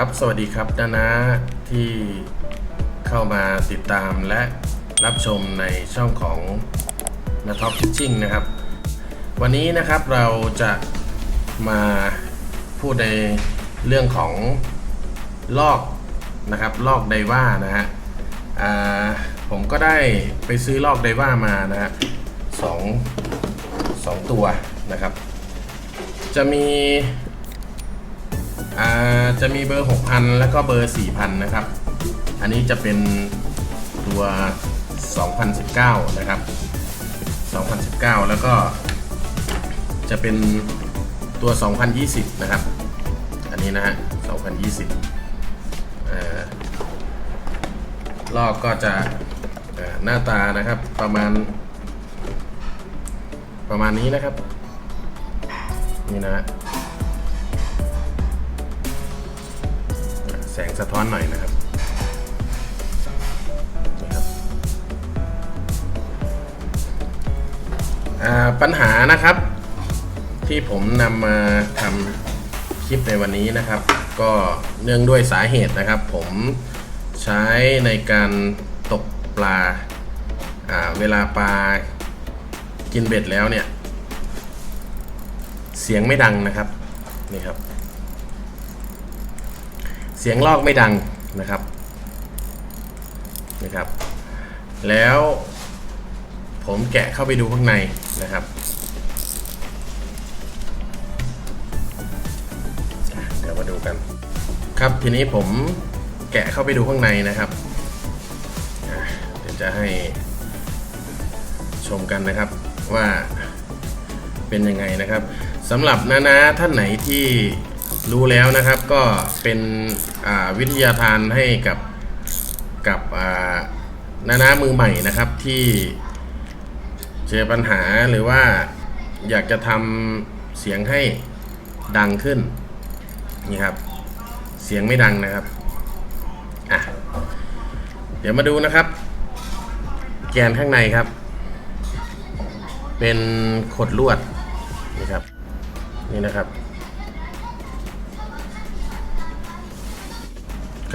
ครับ สวัสดีครับดานะที่เข้ามาติดตามและรับชมในช่องของนาท็อปพิชชิ่งนะครับ วันนี้นะครับเราจะมาพูดในเรื่องของลอกนะครับ ลอกไดว่านะฮะผมก็ได้ไปซื้อลอกไดว่ามานะฮะสองสองตัวนะครับ จะมี อ่าจะมีเบอร์ 6,000 แล้วก็เบอร์ 4,000 นะครับ อันนี้จะเป็นตัว 2019 นะครับ 2019 แล้วก็จะเป็นตัว 2020 นะครับ อันนี้นะฮะ 2020อ่อลอกก็จะหน้าตานะครับประมาณ ประมาณนี้นะครับ นี่นะฮะ สะท้อนหน่อยนะครับปัญหานะครับ ที่ผมนำมาทำคลิปในวันนี้นะครับ ก็เนื่องด้วยสาเหตุนะครับ ผมใช้ในการตกปลาาเวลาปลากินเบ็ดแล้วเนี่ย เสียงไม่ดังนะครับนี่ครับ สียงลอกไม่ดังนะครับนะครับ แล้วผมแกะเข้าไปดูข้างในนะครับเดี๋ยวมาดูกัน ครับทีนี้ผมแกะเข้าไปดูข้างในนะครับเดี๋ยวจะให้ชมกันนะครับว่าเป็นยังไงนะครับสำหรับนานาท่านไหนที่ รู้แล้วนะครับก็เป็นวิทยาทานให้กับกับอ่านานามือใหม่นะครับที่เจอปัญหาหรือว่าอยากจะทำเสียงให้ดังขึ้นนี่ครับ เสียงไม่ดังนะครับอะเดี๋ยวมาดูนะครับ แกนข้างในครับ เป็นขดลวดนี่ครับนี่นะครับ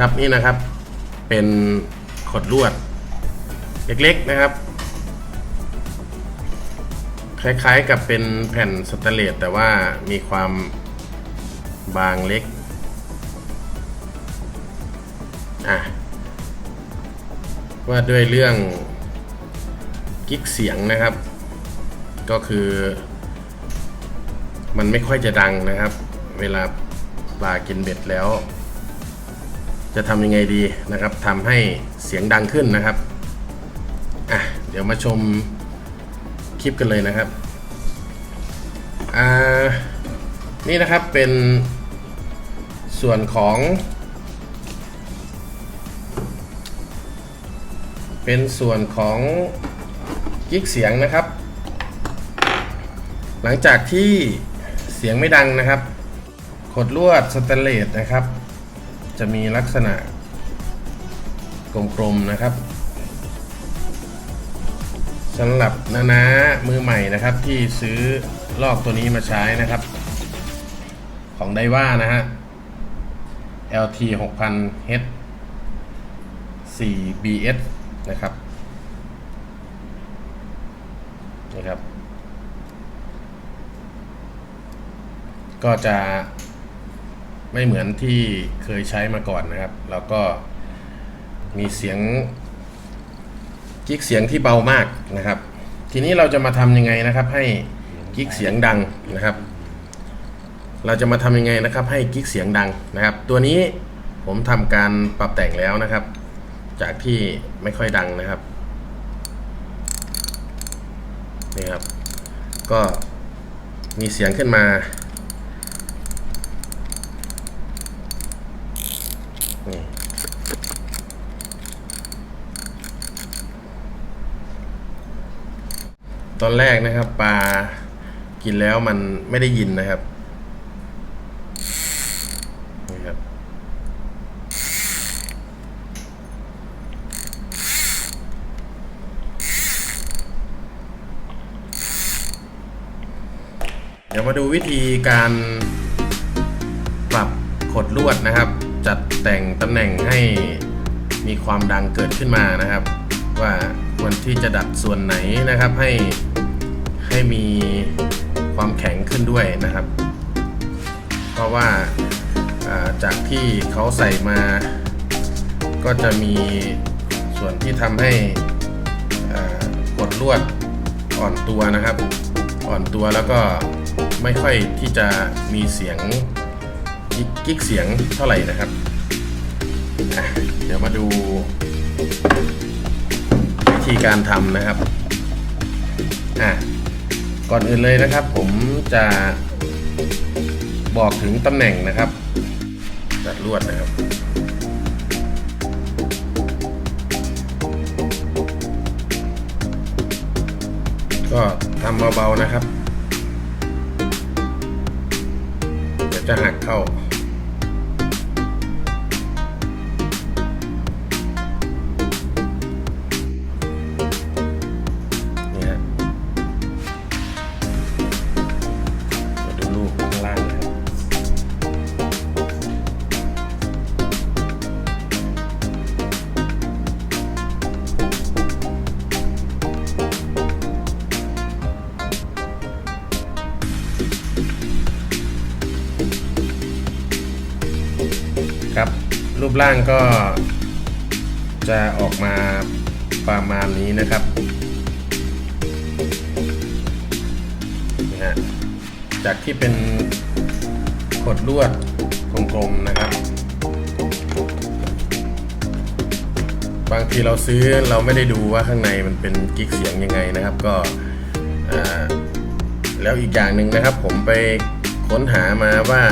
ครับนี่นะครับ เป็นขดลวด เล็กๆนะครับ คล้ายๆกับเป็นแผ่นสแตนเลสแต่ว่ามีความบางเล็กอะว่าด้วยเรื่องกิ๊กเสียงนะครับ ก็คือ มันไม่ค่อยจะดังนะครับ เวลาปลากินเบ็ดแล้ว จะทำยังไงดีนะครับทำให้เสียงดังขึ้นนะครับอะเดี๋ยวมาชมคลิปกันเลยนะครับอ่านี่นะครับเป็นส่วนของ เป็นส่วนของกิ๊กเสียงนะครับ หลังจากที่เสียงไม่ดังนะครับ ขดลวดสแตนเลสนะครับ จะมีลักษณะกลมๆนะครับสำหรับนานามือใหม่นะครับ ที่ซื้อลอกตัวนี้มาใช้นะครับ ของไดว่านะฮะ LT 6000 H 4 BS นะครับนี่ครับ ก็จะ ไม่เหมือนที่เคยใช้มาก่อนนะครับ แล้วก็มีเสียงกิ๊กเสียงที่เบามากนะครับ ทีนี้เราจะมาทำยังไงนะครับ ให้กิ๊กเสียงดังนะครับ เราจะมาทำยังไงนะครับ ให้กิ๊กเสียงดังนะครับ ตัวนี้ผมทำการปรับแต่งแล้วนะครับ จากที่ไม่ค่อยดังนะครับนี่ครับ ก็มีเสียงขึ้นมา ตอนแรกนะครับปลากินแล้วมันไม่ได้ยินนะครับนี่ครับ เดี๋ยวมาดูวิธีการปรับขดลวดนะครับ จัดแต่งตำแหน่งให้มีความดังเกิดขึ้นมานะครับ ว่าควรที่จะดัดส่วนไหนนะครับให้ ให้มีความแข็งขึ้นด้วยนะครับ เพราะว่าจากที่เขาใส่มา ก็จะมีส่วนที่ทำให้กดลวดอ่อนตัวนะครับ อ่อนตัวแล้วก็ไม่ค่อยที่จะมีเสียงกิ๊กเสียงเท่าไหร่นะครับเดี๋ยวมาดูวิธีการทำนะครับอะ ก่อนอื่นเลยนะครับ ผมจะบอกถึงตำแหน่งนะครับจัดลวดนะครับ ก็ทำเบาๆนะครับ เดี๋ยวจะหักเข้า ร่างก็จะออกมาประมาณนี้นะครับนี่ฮะจากที่เป็นขดลวดกลมๆนะครับ บางทีเราซื้อเราไม่ได้ดูว่าข้างในมันเป็นกิ๊กเสียงยังไงนะครับ ก็แล้วอีกอย่างหนึ่งนะครับ ผมไปค้นหามาว่า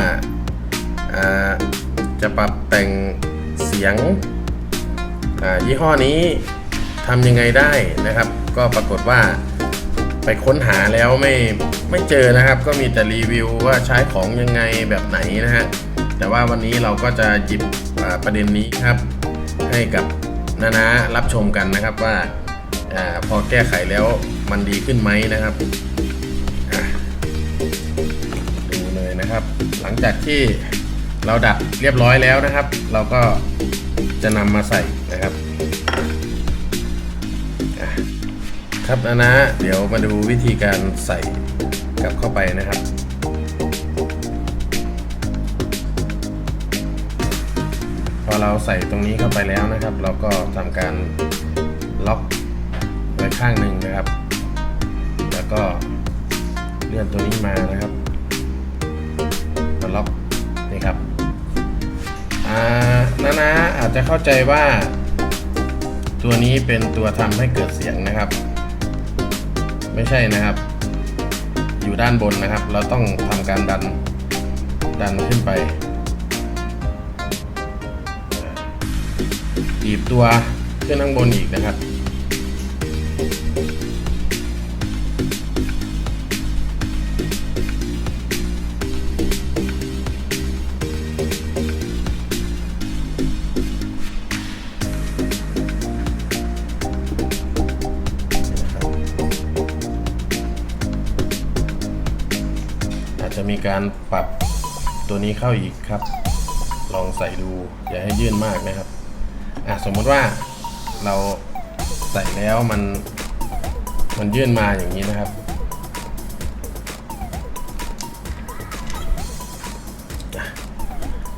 จะปรับแต่ง เสียงยี่ห้อนี้ทำยังไงได้นะครับ ก็ปรากฏว่าไปค้นหาแล้วไม่ไม่เจอนะครับ ก็มีแต่รีวิวว่าใช้ของยังไงแบบไหนนะฮะแต่ว่าวันนี้เราก็จะหยิบประเด็นนี้ครับ ให้กับนานารับชมกันนะครับว่าอพอแก้ไขแล้วมันดีขึ้นไหมนะครับดูเลยนะครับ หลังจากที่ เราดัดเรียบร้อยแล้วนะครับ เราก็จะนำมาใส่นะครับครับนะนะเดี๋ยวมาดูวิธีการใส่กลับเข้าไปนะครับพอเราใส่ตรงนี้เข้าไปแล้วนะครับ เราก็ทำการล็อกไว้ข้างหนึ่งนะครับ แล้วก็เลื่อนตัวนี้มานะครับ อ่านะนะอาจจะเข้าใจว่า ตัวนี้เป็นตัวทำให้เกิดเสียงนะครับ ไม่ใช่นะครับ อยู่ด้านบนนะครับ เราต้องทำการดันดันขึ้นไปบีบตัวขึ้นข้างบนอีกนะครับ การปรับตัวนี้เข้าอีกครับ ลองใส่ดูอย่าให้ยื่นมากนะครับอะสมมติว่าเราใส่แล้วมันมันยื่นมาอย่างนี้นะครับ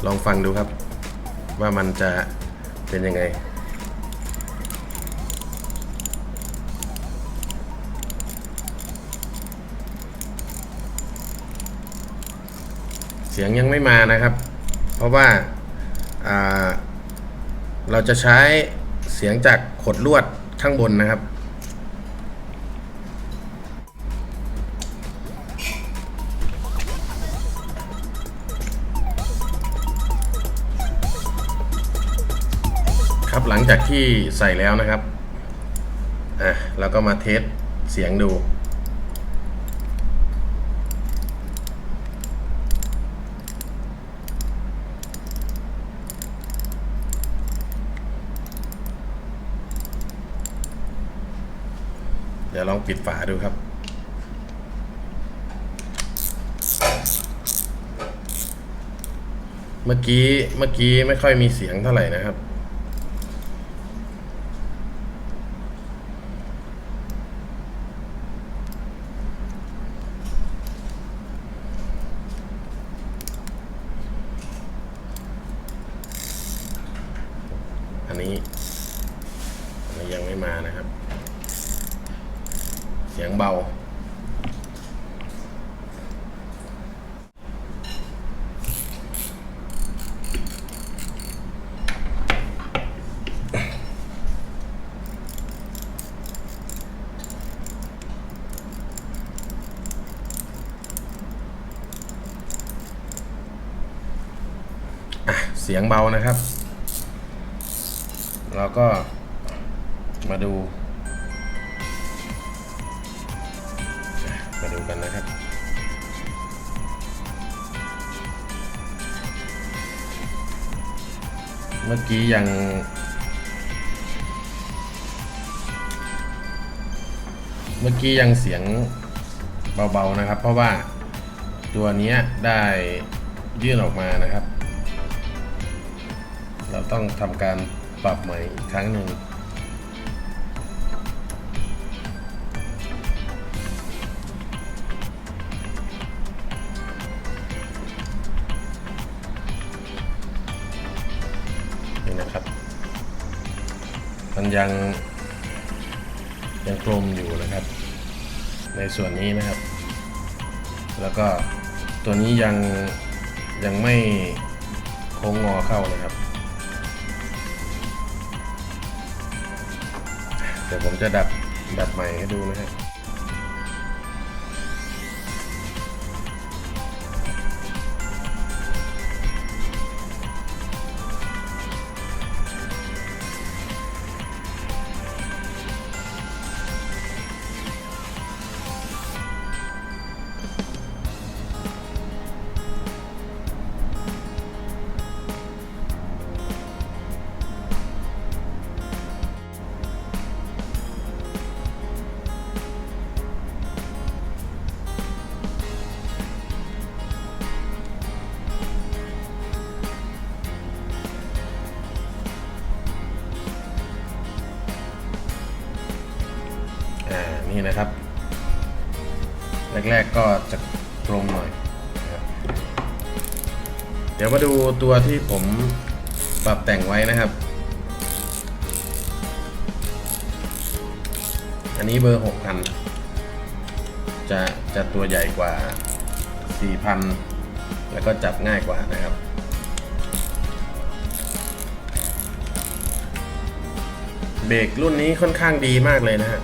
ลองฟังดูครับ ว่ามันจะเป็นยังไง สียงยังไม่มานะครับ เพราะว่าอ่าเราจะใช้เสียงจากขดลวดข้างบนนะครับ ครับหลังจากที่ใส่แล้วนะครับอะเราก็มาเทสเสียงดู ดี๋ยวลองปิดฝาดูครับ เมื่อกี้เมื่อกี้ไม่ค่อยมีเสียงเท่าไหร่นะครับ อันนี้อันนี้ยังไม่มานะครับ เสียงเบา อะ เสียงเบานะครับ เราก็มาดู มาดูกันนะครับ เมื่อกี้ยังเมื่อกี้ยังเสียงเบาๆนะครับ เพราะว่าตัวนี้ได้ยื่นออกมานะครับ เราต้องทำการปรับใหม่อีกครั้งหนึ่งนี่นะครับ มันยังยังกลมอยู่นะครับ ในส่วนนี้นะครับ แล้วก็ตัวนี้ยังยังไม่โค้งงอเข้านะครับ เดี๋ยวผมจะดัดดัดใหม่ให้ดูนะฮะ นี่นะครับ แรกๆก็จะกลมหน่อย เดี๋ยวมาดูตัวที่ผมปรับแต่งไว้นะครับ อันนี้เบอร์ 6,000 จะจะตัวใหญ่กว่า 4,000 แล้วก็จับง่ายกว่านะครับเบรกรุ่นนี้ค่อนข้างดีมากเลยนะฮะ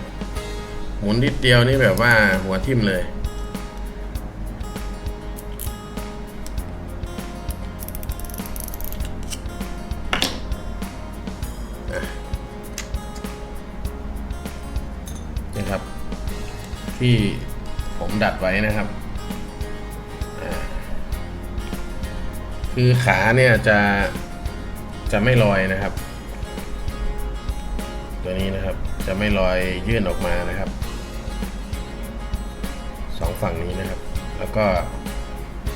หมุนนิดเดียวนี่แบบว่าหัวทิ่มเลยอะครับ ที่ผมดัดไว้นะครับ คือขาเนี่ยจะจะไม่ลอยนะครับ ตัวนี้นะครับจะไม่ลอยยื่นออกมานะครับ สองฝั่งนี้นะครับ แล้วก็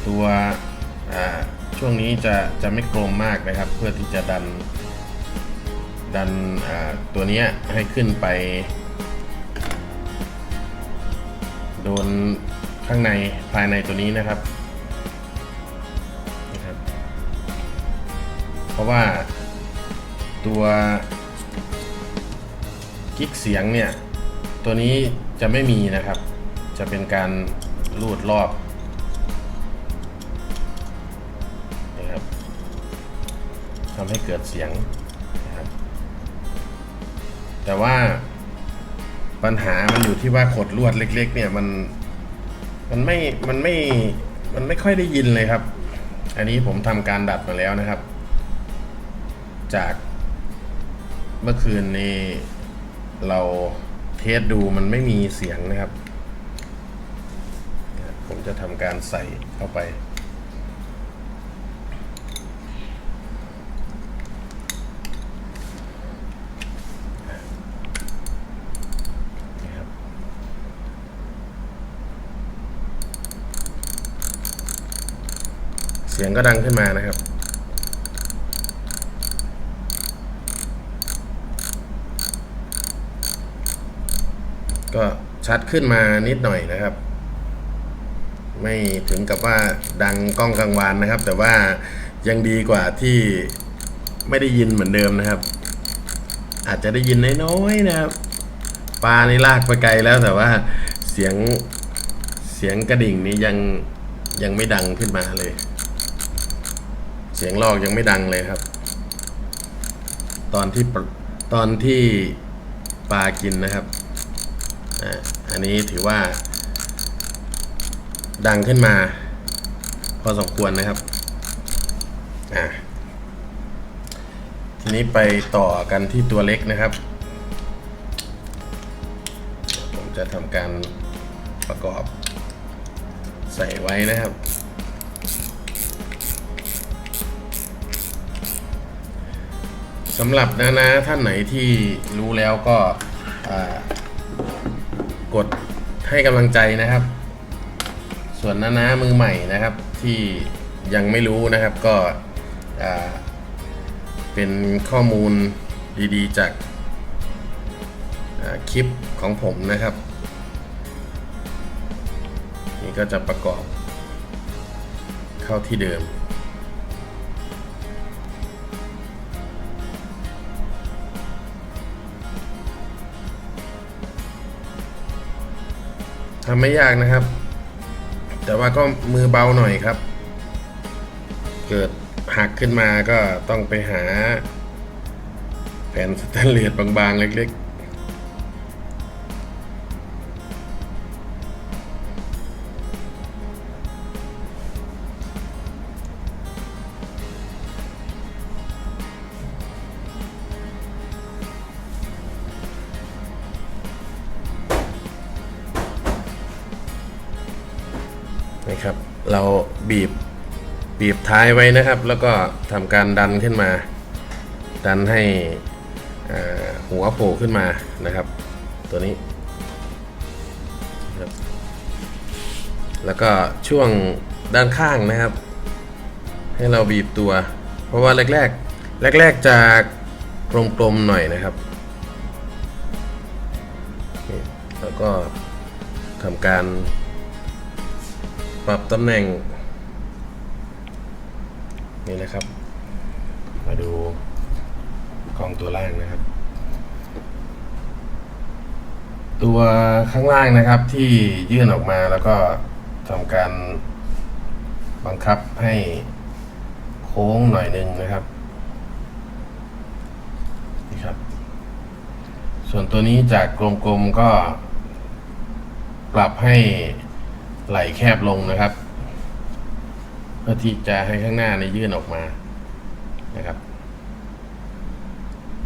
ตัวช่วงนี้จะจะไม่กลมมากนะครับ เพื่อที่จะดันดันตัวนี้ให้ขึ้นไป โดนข้างในภายในตัวนี้นะครับนะครับ เพราะว่าตัวกิ๊กเสียงเนี่ย ตัวนี้จะไม่มีนะครับ จะเป็นการรูดรอบนะครับทำให้เกิดเสียงนะครับแต่ว่าปัญหามันอยู่ที่ว่าขดลวดเล็ก ๆ เนี่ยมันมันไม่มันไม่มันไม่ค่อยได้ยินเลยครับ อันนี้ผมทำการดัดมาแล้วนะครับ จากเมื่อคืนนี้เราเทสดูมันไม่มีเสียงนะครับ จะทำการใส่เข้าไป เสียงก็ดังขึ้นมานะครับก็ชัดขึ้นมานิดหน่อยนะครับ ไม่ถึงกับว่าดังกล้องกังวานนะครับ แต่ว่ายังดีกว่าที่ไม่ได้ยินเหมือนเดิมนะครับ อาจจะได้ยินน้อยๆนะครับปลานี่ลากไปไกลแล้วแต่ว่าเสียงเสียงกระดิ่งนี้ยังยังไม่ดังขึ้นมาเลย เสียงลอกยังไม่ดังเลยครับ ตอนที่ตอนที่ปลากินนะครับอ่าอันนี้ถือว่า ดังขึ้นมา พอสมควรนะครับอ่าทีนี้ไปต่อกันที่ตัวเล็กนะครับ ผมจะทำการประกอบใส่ไว้นะครับ สำหรับนานาท่านไหนที่รู้แล้วก็กดให้กำลังใจนะครับ ส่วนนานามือใหม่นะครับที่ยังไม่รู้นะครับก็เป็นข้อมูลดีๆ จากคลิปของผมนะครับ นี่ก็จะประกอบเข้าที่เดิม ทำไม่ยากนะครับ แต่ว่าก็มือเบาหน่อยครับ เกิดหักขึ้นมาก็ต้องไปหา แผ่นสแตนเลสบางๆ เล็ก เราบีบบีบท้ายไว้นะครับ แล้วก็ทำการดันขึ้นมา ดันให้หัวโผล่ขึ้นมานะครับ ตัวนี้ แล้วก็ช่วงด้านข้างนะครับ ให้เราบีบตัว เพราะว่าแรกๆ แรก ๆจะกลมๆหน่อยนะครับแล้วก็ทำการ ปรับตำแหน่ง นี่นะครับ มาดูของตัวล่างนะครับ ตัวข้างล่างนะครับที่ยื่นออกมาแล้วก็ทำการบังคับให้โค้งหน่อยหนึงนะครับนี่ครับ ส่วนตัวนี้จากกลมๆก็ปรับให้ ไหลแคบลงนะครับ เพื่อที่จะให้ข้างหน้าในยื่นออกมานะครับ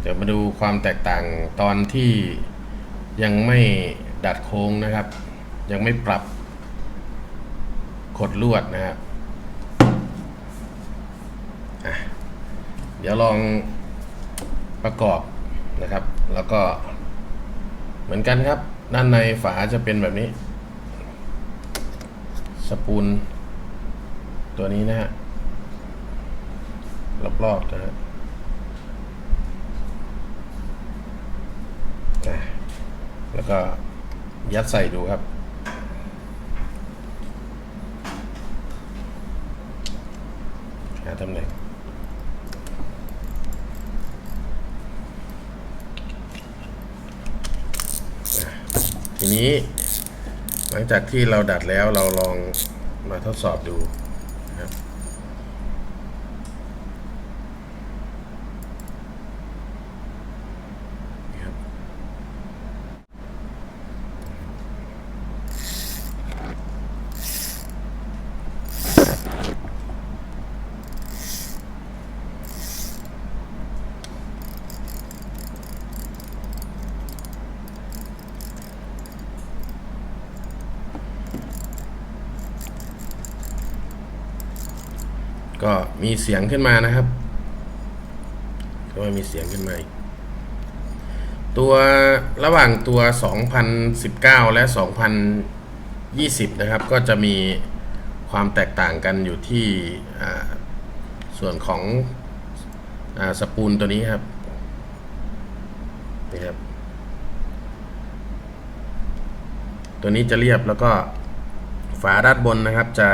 เดี๋ยวมาดูความแตกต่างตอนที่ยังไม่ดัดโค้งนะครับ ยังไม่ปรับขดลวดนะครับเดี๋ยวลองประกอบนะครับ แล้วก็เหมือนกันครับ ด้านในฝาจะเป็นแบบนี้ สปูลตัวนี้นะฮะรอบๆนะฮะแล้วก็ยัดใส่ดูครับ หาตำแหน่งทีนี้ หลังจากที่เราดัดแล้วเราลองมาทดสอบดูนะครับ นี่ครับ ก็มี เสียงขึ้นมานะครับก็มีเสียงขึ้นมาอีกตัวระหว่างตัว 2019 และ 2020 นะครับ ก็จะมีความแตกต่างกันอยู่ที่ส่วนของอสปูลตัวนี้ครับนี่ครับ ตัวนี้จะเรียบแล้วก็ฝาด้านบนนะครับจะ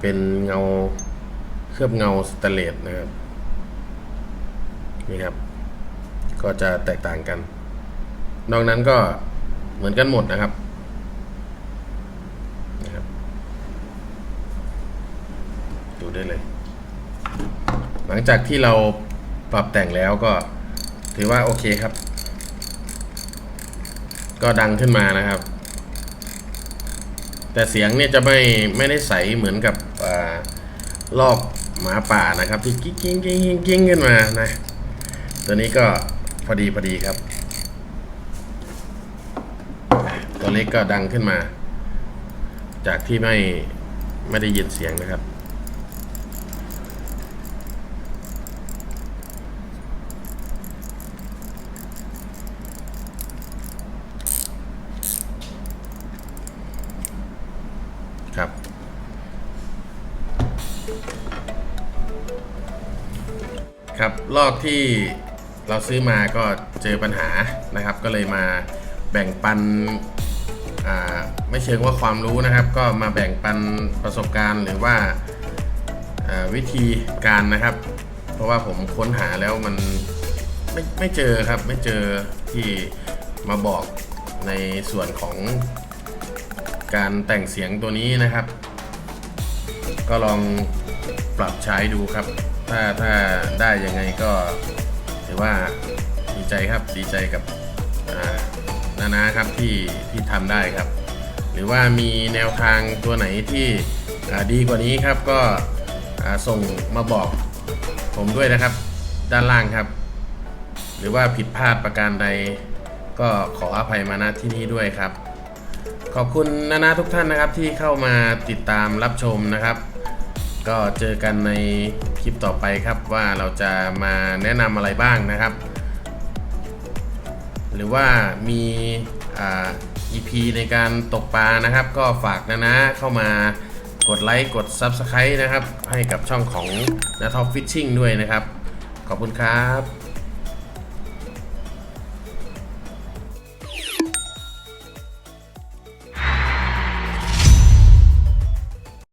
เป็นเงา เคลือบเงาสแตเลสนะครับนี่ครับ ก็จะแตกต่างกัน นอกนั้นก็เหมือนกันหมดนะครับนะครับ ดูได้เลย หลังจากที่เราปรับแต่งแล้วก็ถือว่าโอเคครับ ก็ดังขึ้นมานะครับ แต่เสียงเนี่ยจะไม่ไม่ได้ใสเหมือนกับอลอก หมาป่านะครับ ที่กิ๊งกิ๊งกิ๊งกิ๊งกิ๊งขึ้นมานะ ตัวนี้ก็พอดีพอดีครับ ตัวเล็กก็ดังขึ้นมา จากที่ไม่ไม่ได้ยินเสียงนะครับ ครับลอกที่เราซื้อมาก็เจอปัญหานะครับ ก็เลยมาแบ่งปันไม่เชิงว่าความรู้นะครับ ก็มาแบ่งปันประสบการณ์หรือว่าอ่าวิธีการนะครับ เพราะว่าผมค้นหาแล้วมันไม่ไม่เจอครับ ไม่เจอที่มาบอกในส่วนของการแต่งเสียงตัวนี้นะครับ ก็ลองปรับใช้ดูครับ ถ้าถ้าได้ยังไงก็ถือว่าดีใจครับดีใจกับอ่านานาครับที่ที่ทำได้ครับ หรือว่ามีแนวทางตัวไหนที่ดีกว่านี้ครับก็ส่งมาบอกผมด้วยนะครับ ด้านล่างครับ หรือว่าผิดพลาดประการใดก็ขออภัยมาณที่นี้ด้วยครับ ขอบคุณนานาทุกท่านนะครับที่เข้ามาติดตามรับชมนะครับ ก็เจอกันใน คลิปต่อไปครับว่าเราจะมาแนะนำอะไรบ้างนะครับ หรือว่ามีอีพีในการตกปลานะครับ ก็ฝากนะนะเข้ามากดไลค์กด Subscribe นะครับ ให้กับช่องของนาทอ f ฟิชชิ่งด้วยนะครับ ขอบคุณครับ